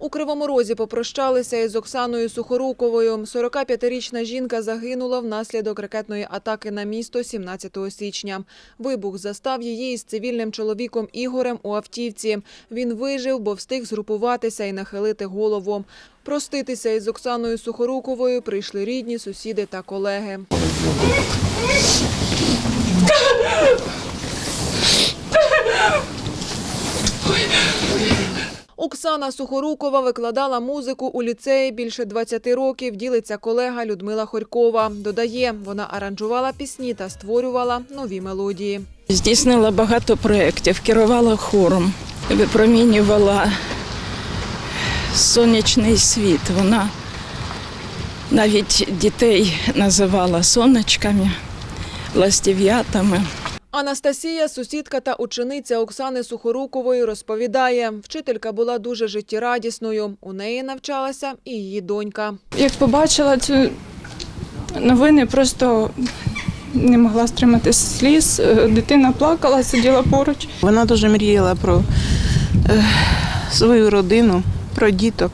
У Кривому Розі попрощалися із Оксаною Сухоруковою. 45-річна жінка загинула внаслідок ракетної атаки на місто 17 січня. Вибух застав її із цивільним чоловіком Ігорем у автівці. Він вижив, бо встиг згрупуватися і нахилити голову. Проститися із Оксаною Сухоруковою прийшли рідні, сусіди та колеги. Оксана Сухорукова викладала музику у ліцеї більше 20 років. Ділиться колега Людмила Хорькова. Додає, вона аранжувала пісні та створювала нові мелодії. Здійснила багато проєктів, керувала хором, випромінювала сонячний світ. Вона навіть дітей називала сонечками, ластів'ятами. Анастасія, сусідка та учениця Оксани Сухорукової, розповідає, вчителька була дуже життєрадісною. У неї навчалася і її донька. Як побачила цю новини, просто не могла стримати сліз. Е, Дитина плакала, сиділа поруч. Вона дуже мріяла про е, свою родину, про діток.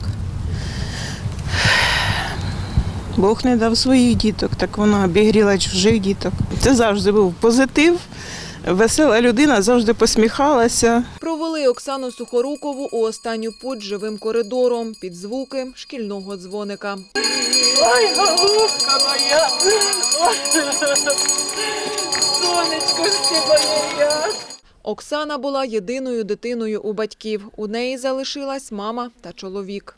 Бог не дав своїх діток, так вона обігріла чужих діток. Це завжди був позитив. Весела людина завжди посміхалася. Провели Оксану Сухорукову у останню путь живим коридором під звуки шкільного дзвоника. Оксана була єдиною дитиною у батьків. У неї залишилась мама та чоловік.